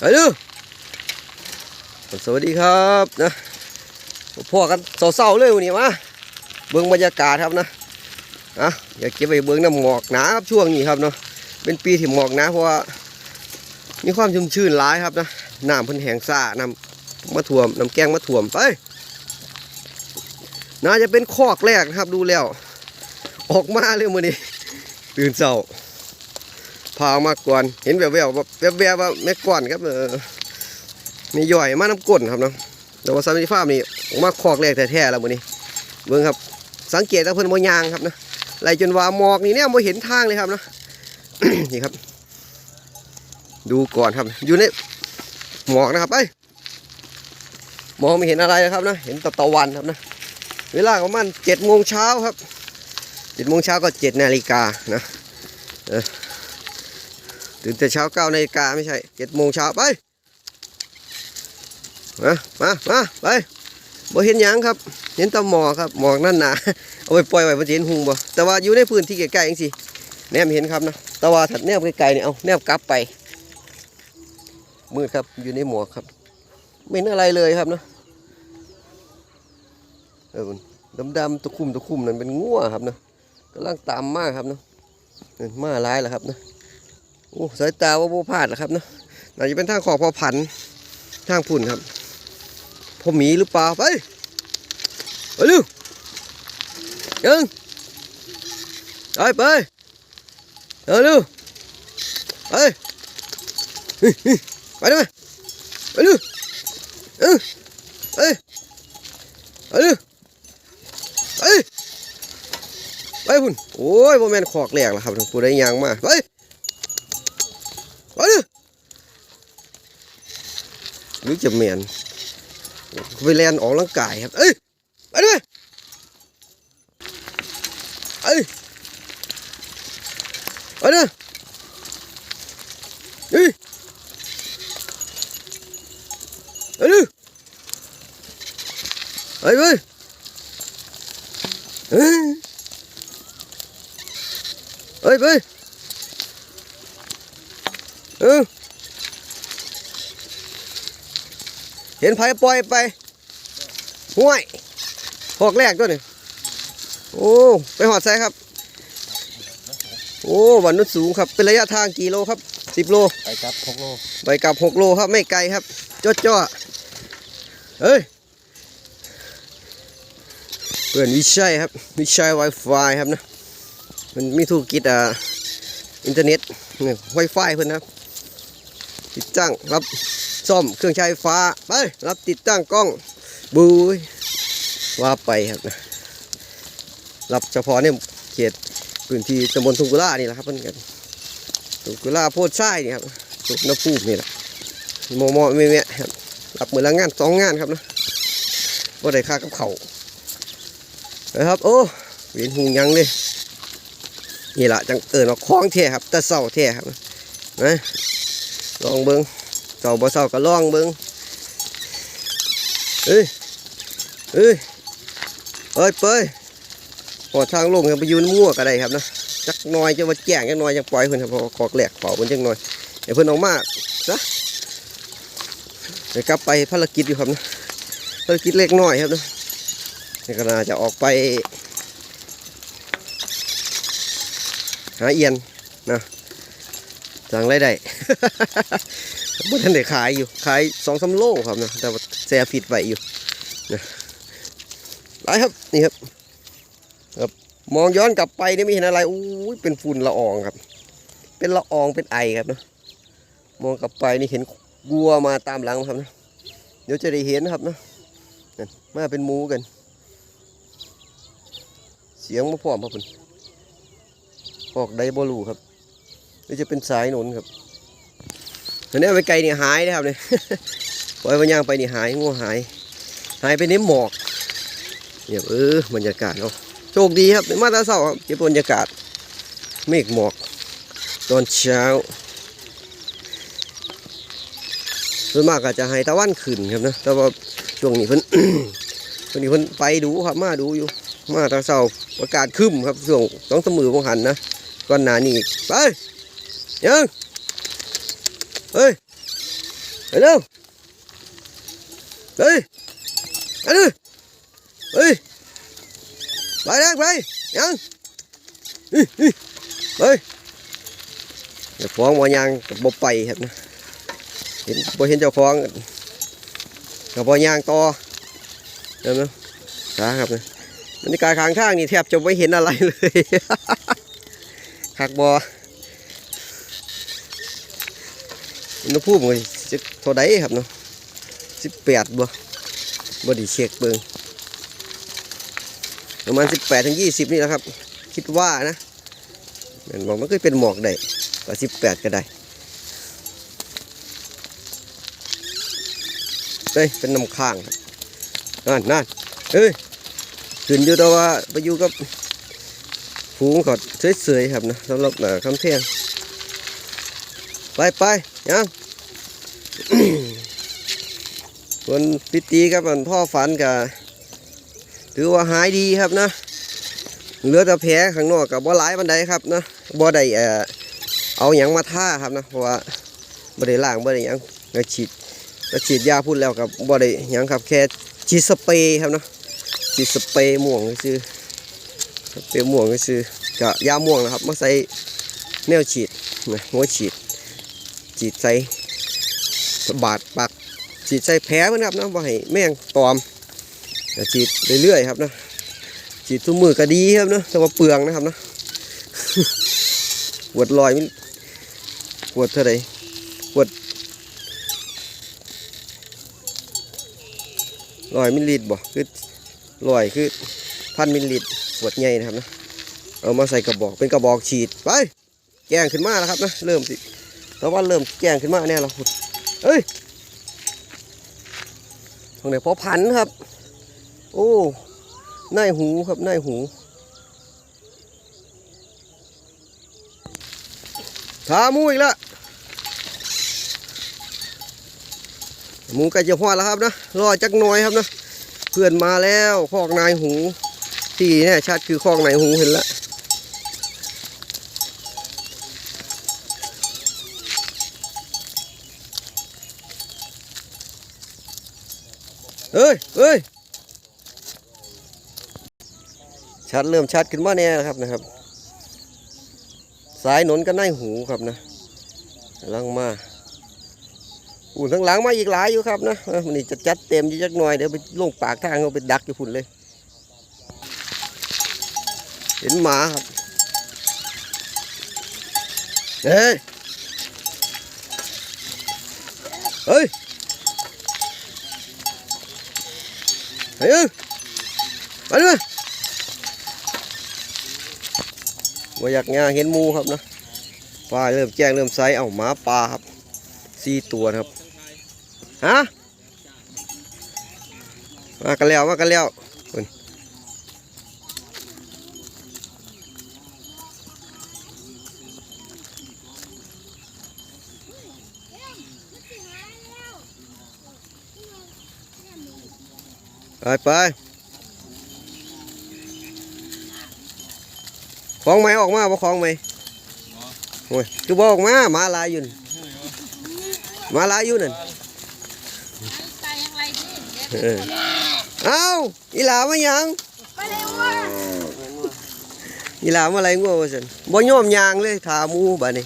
ไปดูสวัสดีครับนะพ่อกันเศร้าๆเลยวันนี้มาเบิ่งบรรยากาศครับนะอะอย่าเก็บไปเบิ่งน้ำหมอกหนาครับช่วงนี้ครับเนาะเป็นปีที่หมอกหนาเพราะว่ามีความชุ่มชื่นหลายครับนะน้ำเพิ่นแห้งซ่าน้ำมาท่วมน้ำแกงมาท่วมไปน่าจะเป็นคอกแรกนะครับดูแล้ว ออกมาเลยมื้อนี้ตื่นเช้า พาออกมาก่อนเห็นแววๆแบบแววว่าแม่ก่อนครับเออมีย่อยมาน้ำก้นครับเนาะแต่ว่าสันติภาพนี่ออกมาคอกแรกแท้ๆแล้วมือนี้เบิ่งครับ สังเกตแล้วเพิ่นบ่ยางครับนะไล่จนว่าหมอกนี่เนี่ยบ่เห็นทางเลยครับนะนี่ครับ ดูก่อนครับ อยู่ในหมอกนะครับไปมองไม่เห็นอะไรนะครับนะเห็นตะตะวันครับนะเวลาประมาณเจ็ดโมงเช้าครับเจ็ดโมงเช้าก็เจ็ดนาฬิกานะเออ ตื่นแต่เช้าเก้านาฬิกาไม่ใช่เจ็ดโมงเช้าไปมามามาไปบ่เห็นหยังครับ เห็นตะหมอกครับหมอกนั่นหนาเอาไปปล่อยไว้บนเห็นหุงบ่แต่ว่าอยู่ในพื้นที่ไกล้ๆจังสิแนมเห็นครับนะแต่ว่าถัดแนบไกลๆเนี่ยเอาแนบกลับไปมืดครับอยู่ในหมอกครับ ไม่เห็นอะไรเลยครับนะเออดำๆตะคุ่มตะคุ่มนั่นเป็นงัวครับนะกำลังตามมากครับนะนั่นมาร้ายแล้วครับนะ โอ้สายตาว่าโบพลาดนะครับเนาะน่าจะเป็นทางขอบพอผันทางพุ่นครับพอหมีหรือเปล่าไปไปเร็วยังไปไปเร็วเร็วไปไปได้ไหมไปเร็วเออไปไปเร็วไปไปพุ่นโอ้ยโมแมนขอกแหลกแล้วครับผู้ใดยางมาไปดิห รือจะเมียนไปเล่นออกกำลังกายครับ เอ้ยไปดิเอ้ยไปดิเฮ้ยไปดิไปไปเฮ้ยไปไปเออ เห็นไผปล่อยไปห้วยหอกแรกด้วยนี่โอ้ไปหอดไซครับ โอ้วันนุดสูงครับ เป็นระยะทางกี่โลครับสิบโลไปจับพกโลไปกลับหกโลครับไม่ไกลครับจ้อจ้อเฮ้ยเพื่อนวิชัยครับ วิชัย Wi-Fi ครับนะ มันมีธุรกิจอ่าอินเทอร์เน็ตนี่ไวไฟเพื่อนนะครับติดตั้งรับ ซ่อมเครื่องใช้ไฟฟ้าไปรับติดตั้งกล้องบุยว่าไปครับนะรับเฉพาะเนี่ยเขตพื้นที่ตำบลทุกุลานี่แหละครับเพื่อนกันทุกุลาโพดไส้นี่ครับสุกน้ำพูนี่แหละโมโมเมเมะครับรับหมือละงานสองงานครับนะบ่ได้ค่ากับเขานะครับโอ้เวียนหูยังเลยนี่แหละจังเอิญว่าคล้องเท่ครับแต่เศร้าเท่ครับนะลองเบิ้ง เศร้าบ่เศร้าก็ลองเบิ้งเอ้ยเอ้ยเอ้ยเปยพอทางลงไปยืนมั่วก็ได้ครับนะจักหน้อยจะมาแจ้งจักหน้อยจังปล่อยเพิ่นครับพอขอกแหลกเป่าเพิ่นจังหน่อยเดี๋ยวเพิ่นออกมาซะเดี๋ยวกลับไปภารกิจอยู่ครับนะภารกิจเล็กน้อยครับนะนี่ก็น่าจะออกไป หาเอียนนะสั่งไรได้ บ่ทันได้ขายอยู่ ขายสองสาโลครับนะแต่ว่าแซ่ฟิตไว้อยู่นะไปครับนี่ครับครับ มองย้อนกลับไปนี่ไม่เห็นอะไรอู้ยเป็นฝุ่นละอองครับ เป็นละอองเป็นไอครับนะมองกลับไปนี่เห็นวัวมาตามหลังครับนะเดี๋ยวจะได้เห็นครับนะนั่มาเป็นหมูกัน เสียงมาพร้อมครับคุณออกไดบอลูครับนี่จะเป็นสายหนุนครับ อันนี้ไปไกลนี่หายนะครับเนี่ยปล่อยมันย่างไปนี่หายงูหาย หายไปในหมอกเนี่ยเออบรรยากาศเนาะโชคดีครับมาตาเสาครับเก็บบรรยากาศเมฆหมอก ตอนเช้าส่วนมากอาจจะให้ตะวันขึ้นครับนะแต่ว่าช่วงนี้เพิ่นช่วงนี้เพิ่นไปดูครับมาดูอยู่ มาตาเสาอากาศคึ้มครับช่วงสองสมือของหันนะก่อนหน้านี้ไปยัง เฮ้ยไปเร็วเฮ้ยไปเลยเฮ้ยไปแล้วไปยังอิอิเฮ้ยเจ้าของบ่ยางกับบ่ไปครับนะเห็นบ่เห็นเจ้าของกับบ่ยางต่อเห็นไหมครับนะบรรยากาศข้างทางนี่แทบจะไม่เห็นอะไรเลยคักบ่อ ณหภูมิก็สิเท่าใดครับเนาะสิบแปดบ่บ่ดีเช็คเบิงประมาณสิบแปดถึงยี่สิบนี่แหละครับ คิดว่านะมันบอกมันก็เป็นหมอกได้ก็สิบแปดก็ได้เฮ้ยเป็นน้ำค้างครับนั่นนั่นเฮ้ยขึ้นอยู่แต่ว่าไปอยู่กับฝูงก็เฉยๆครับนะสำหรับเอ่อคำเที่ยง ไปไปยังส่วนพิตีกับมันพ่อฝันกับถือว่าหายดีครับนะเหลือแต่แผลข้างนอกกับบ่อหลายบันไดครับนะบ่ได้เอ่อเอาหยังมาท่าครับนะเพราะว่าบ่ได้ล้างบ่ได้ยังก็ฉีดก็ฉีดยาพูดแล้วกับบ่ได้ยังครับแค่ฉีดสเปรย์ครับนะฉีดสเปรย์ม่วงซื่อสเปรย์ม่วงซื่อก็ยาม่วงนะครับมาใส่แนวฉีดนะหัวฉีด ฉีดใส่บาดปากฉีดใส่แผลเพิ่นครับนะบ่ให้แมงตอมฉีดเรื่อยๆครับนะฉีดทุกมือก็ดีครับเนะแต่ว่าเปลืองนะครับเนะปวดลอยมิลปวดเท่าไหรปวดลอยมิลลิตรบ่คือลอยคือพันมิลลิลิตรปวดใหญ่นะครับนะเอามาใส่กระบอกเป็นกระบอกฉีดไปแกงขึ้นมาแล้วครับนะเริ่มสิ แต่ว่าเริ่มแกงขึ้นมาแน่แล้วเอ้ยตรงไหนพอพันธ์ครับ โอ้นายหูครับนายหู ขามูอีกแล้วหมูใกล้จะพอดแล้วครับนะรอจักน่อยครับนะเพื่อนมาแล้วคอกนายหู ที่แน่ชัดคือคอกนายหูเห็นแล้ว เอ้ยเอ้ยชัดเริ่มชัดขึ้นมาแน่นะครับนะครับ สายหนนก็น่ายหูครับนะลังมาอุ่นทั้างหลังมาอีกหลายอยู่ครับนะเอ้อวันนี้จะจัดเต็มอยี่จักหน่อยเดี๋ยวไปลงปากทางเอาไปดักอยู่พุ่นเลย เห็นหมาครับเฮ้ยเฮ้ย เฮ้ยไปเลยว่าอยากงาเห็นมูครับนะปลาเริ่มแจ้งเริ่มไซเอาหมาปลาครับสี่ตัวครับฮะมากันแล้วมากันแล้ว ไปไปของไหมออกมาบ่ของไหมโอ้ยคือบ่ออกมาหมาหลายอยู่นั่นหมาหลายอยู่นั่นไก่ยังไรดิเด็กเออเอ้าอีหลามาหยังไปเลยว่าอีหลามาอะไรงัวว่าซั่นบ่ยอมยางเลยถาหมูบัดนี้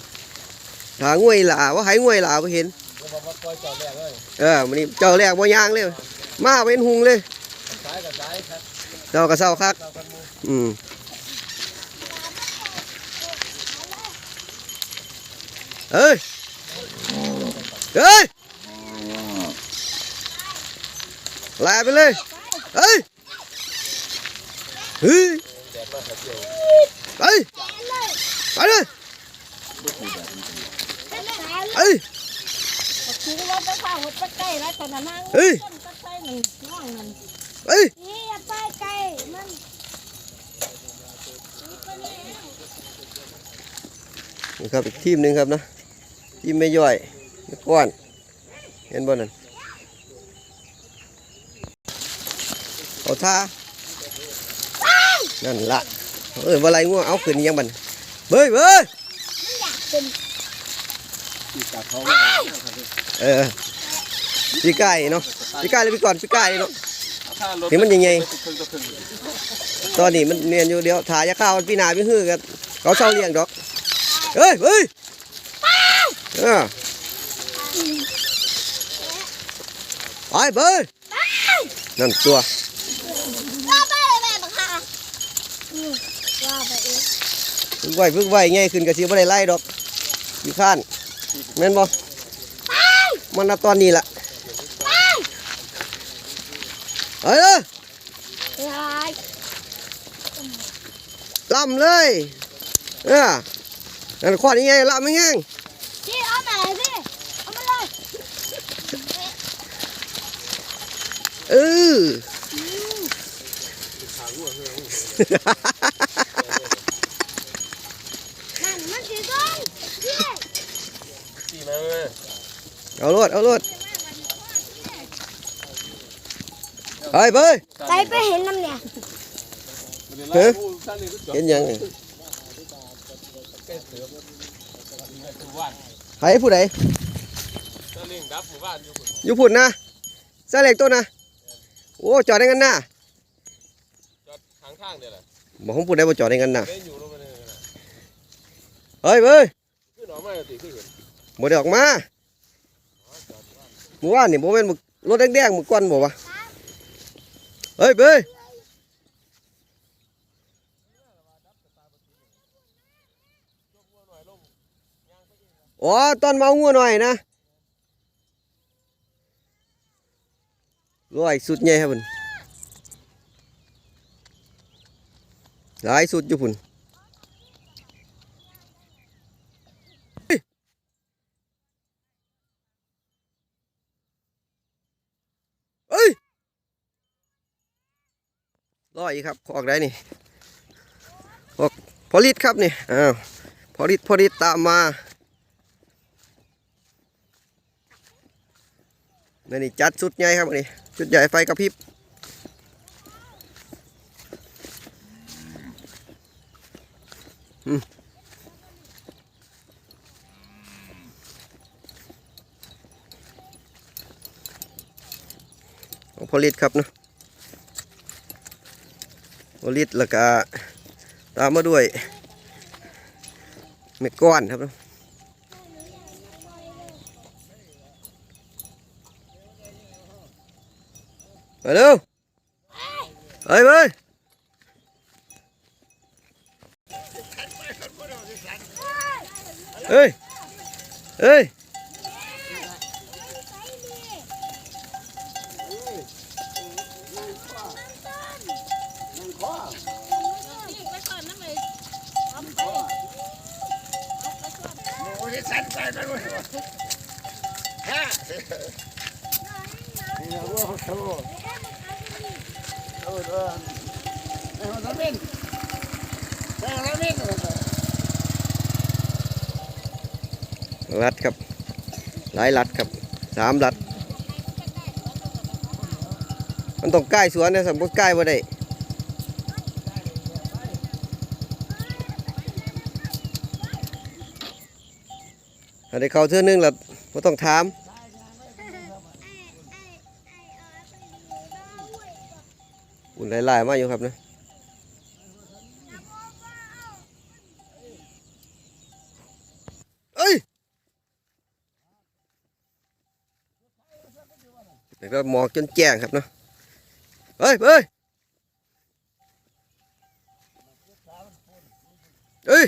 ถางัวอีหลาว่าให้งัวอีหลาบ่เห็นเออมันนี่เจ้าแรกบ่ยางเลยมาเป็นหุงเลย เจ้าก็เศร้าคักอืมเอ้ยเอ้ยลาไปเลยเฮ้ยเฮ้ยไปไปเลยเฮ้ยคือว่าไปข้าวหัวไปไก่แล้วตอนนั้นนั่งเฮ้ยเฮ้ย ไปไก่มันนี่ครับอีกทีมหนึ่งครับนะทีมไม่ย่อยไม่ก้อน เห็นบ่นั่นเอาท่านั่นละเอ้ยว่าไรงัวเอาขึ้นยังบันเบ้ยเบ้ยเออพี่ไก่เนาะพี่ไก่เลยพี่ก่อนพี่ไก่เนาะค่ารถเห็ นมันใหญ่ครึ่งต่อครึ่งๆตอนนี้มันเนียนอยู่เดียวถ่ายยาข้าวมันพี่นาพี่ฮื้อกันเขาเช่าเลี้ยงดอกเฮ้ยเฮ้ยเออไปเบยนั่นตัวก็ไปเลยแม่บังคับอืมว่าไปเองพึ่งไหวพึ่งไหวง่ายขึ้นกระชิบไม่ได้ไล่ดอกอยู่ข้านแม่นบ่มันนับตอนนี้ล่ะ เอ้ยเด้อยายลำเลยเออนั่นขวานยังไงลำยังไงพี่เอาไหนพี่เอามาเลยเออนั่นมันสีส้มพี่สี่มาเลยเอารถเอารถ ไปเบยใส่ไปเห็นน้ำเนี่ยเฮ้ยท่านนี่ก็จบเห็นยังไงใกล้เสือหมู่บ้านใครผู้ใดท่านนี่ดับหมู่บ้านอยู่คนอยู่พุ่นนะใส่เหล็กตัวนะโอ้จอดได้กันนะจอดข้างทางเดียวแหละบอกของพุ่นได้บ่จอดได้กันนะเล่นอยู่ลงไปเลยนะเฮ้ยเบยขึ้นหน่อไม้ตีขึ้นเห็นบ่ได้ออกมาเมื่อวานนี่บ่แม่นมึกรถแดงๆมึกก้อนบ่วะเฮ้ยเบยอ๋อตอนเมา งัวหน่อยนะร้อยสุดใหญ่ครับพุ่นหลายสุดอยู่พุ่น เอ้ย รออีกครับออกได้นี่ออกพอลิตครับนี่อ้าวพอลิตพอลิตตามมานี่นี่จัดสุดใหญ่ครับอันนี่ชุดใหญ่ไฟกระพริบอืมของพอลิตครับเนาะ พอลิตแล้วก็ตามมาด้วยเมก้อนครับเนาะมาเร็วเฮ้ยเฮ้ยันใส่ไปหมดฮะนี่นะว่าโชว์โชว์ด้วยเฮ้ยมันเป็นเฮ้ยมันเป็นรัดครับหลายลัดครับสามลัด มันต้องใกล้สวนนะสมมติใกล้ว่าได้ ถ้าได้เขาเทื่อนึงแล้วบ่ต้องถามอุ่นหลายๆมาอยู่ครับนะเอ้ยแล้วก็หมอกจนแจ้งครับเนาะเฮ้ยเฮ้ยเฮ้ย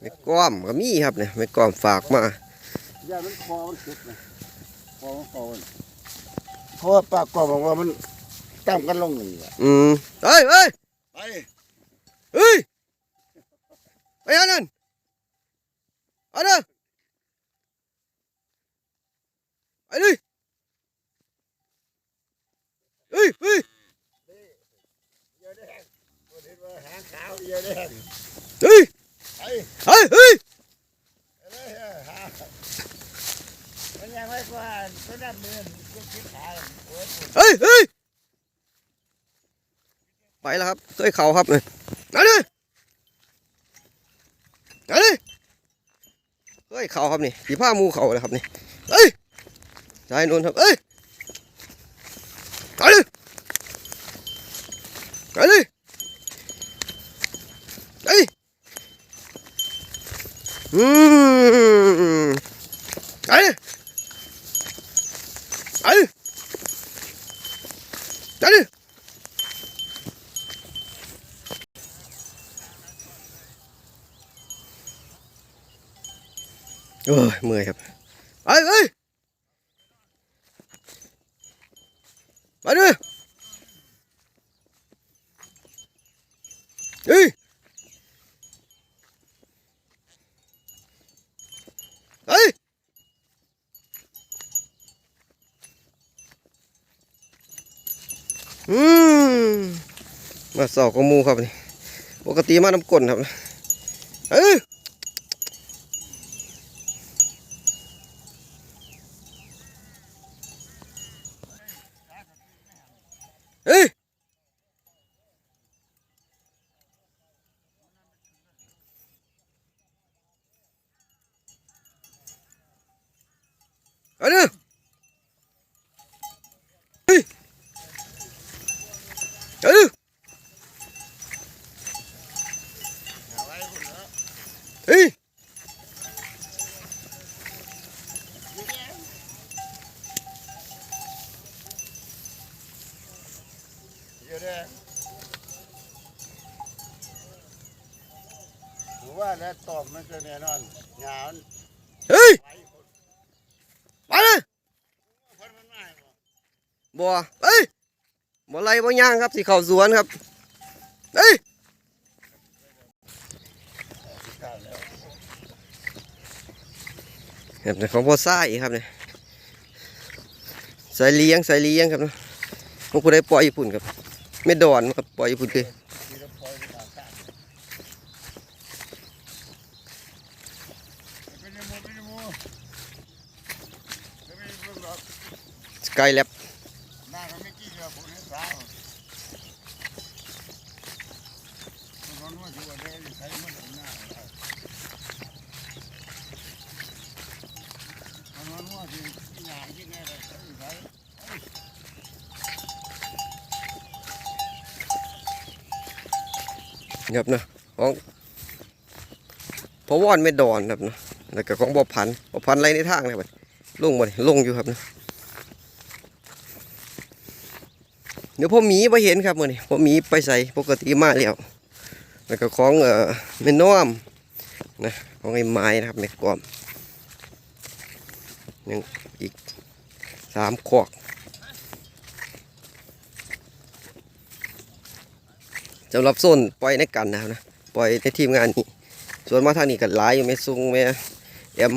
ไม่ ก้อมก็มีครับเนี่ยไม่ก้อมฝากมายามันคอมันเจ็บนะคอมันคอมันเพราะว่าปากกรอบบอกว่ามันตั้งกันลงนี่แหละอืมเฮ้ยเฮ้ยไปเฮ้ยไปอันนั้นเอาเด้อไปดิเฮ้ยเฮ้ยเยอะแดงคนเห็นว่าหางขาวเยอะแดงเฮ้ยไป เฮ้ยเฮ้ยไปเลยหามันยังไม่กว่าก็ดันเดินก็คิดขาโอ้ยเฮ้ยเฮ้ยไปแล้วครับเคยเข่าครับเลยเอาดิเอาดิเฮ้อ้ยเขาครับนี่สีผ้าหมูเขาเลยครับนี่เอ้ยชายนนท์ครับเอ้ยไปเลยไปเลยเอ้ยอืมไปเลยไปเลยไปเลย โอ้ยเมื่อยครับไปไปไปเลยเฮ้ยเฮ้ยอืมมาสอกกับหมูครับนี่ปกติมาน้ำกลนครับเอ้ยเอ้ยเอาดิเฮ้ยเอาดิเฮ้ย เดี๋ยวเด้อผมว่าแล้วตอบมันจะแน่นอนหยามันเฮ้ยไหลคนไปเลยคนมันไม่หรอกบัวเอ้ยบัวไรบัวย่างครับสิเข้าสวนครับเอ้ยข้าวแล้วครับของบัวซ่าอีกครับเนี่ยใส่เลี้ยงใส่เลี้ยงครับเนาะพวกผู้ใดปล่อยญี่ปุ่นครับ ไม่ดอนครับปล่อยพุ่นเลยสกายแล็บไปตามข้างเป็นยังไงเป็นยังไงจะไม่เพิ่งหรอก สกายแลบ หน้าก็ไม่กี่เดือนผมให้สาวมันนวดอยู่ว่าได้ใช้มันหน้ามันนวดที่หน้าที่ไหนเลยใช้ ครับนะของพอวอนไม่ดอนครับนะแล้วก็ของบัวพันบัวพันไรในทางนะครับลงมาลงอยู่ครับนะเดี๋ยวพ่อหมีไปเห็นครับมื่อนี้พ่อหมีไปใส่ปกติมาแล้วแล้วก็ของเอ่อแม่น้อมนะของไอ้ไม้นะครับแม่กวามยังอีกสามขวก สำหรับโซนปล่อยในกันนะครับนะปล่อยในทีมงานนี้ส่วนมาทางนี้กันหลายอยู่แม่ซุงแม่แอม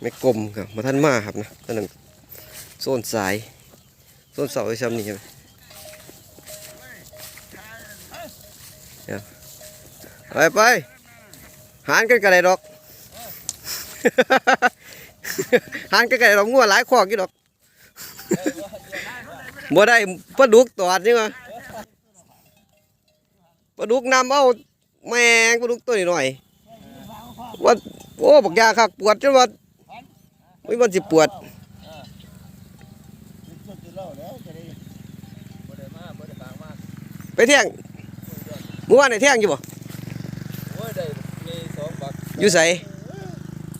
แม่กลมครับมาท่านมาครับนะท่านนั้นโซนสายโซนเสาไอ้ซ้ำนี่ครับไปไปหานกันกันเลยดอกหานกันกันเลยดอกงัวหลายขอกอยู่ดอกบ่ได้ปลาดุกตอดนี่วะ ปลาดุกนำเอาแมงปลาดุกตัวนี้หน่อยว่าโอ้บักยาคักปวดจนว่าไม่มันสิปวดไปเที่ยงเมื่อวานไหนเที่ยงอยู่บ่อยได้มีสองบักอยู่ใส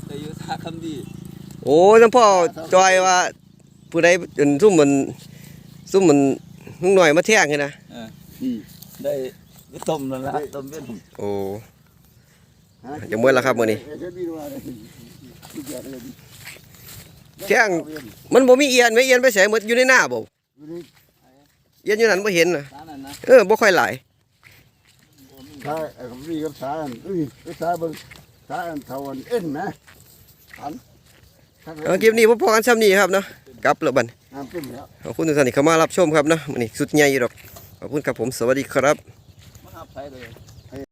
ได้อยู่ท่าคำดีโอ้ยทั้งพ่อจอยว่าผู้ใดเป็นซุ่มมันซุ่มมันนุ่งหน่อยมาเที่ยงเลยนะได้ ไปต้มนั่นละต้มเป็นโอ้จะเมื่อแล้วครับมื้อนี้เที่ยงมันบ่มีเอียนไหมเอียนไปใส่หมดอยู่ในหน้าบ่เอียนอยู่นั่นบ่เห็นน่ะร้านนั้นนะเออบ่ค่อยหลายใช่ไอ้คำนี้กับสาอันอุ้ยไปสาเบิ่งสาอันเท่าอันเอ็นนะทันเอาคลิปนี้พบกันซ้ำนี้ครับเนาะกลับแล้วบัดน้ำเต็มแล้วขอบคุณทุกท่านที่เข้ามารับชมครับเนาะมื้อนี้สุดใหญ่อยู่ดอกขอบคุณครับผมสวัสดีครับ Đây!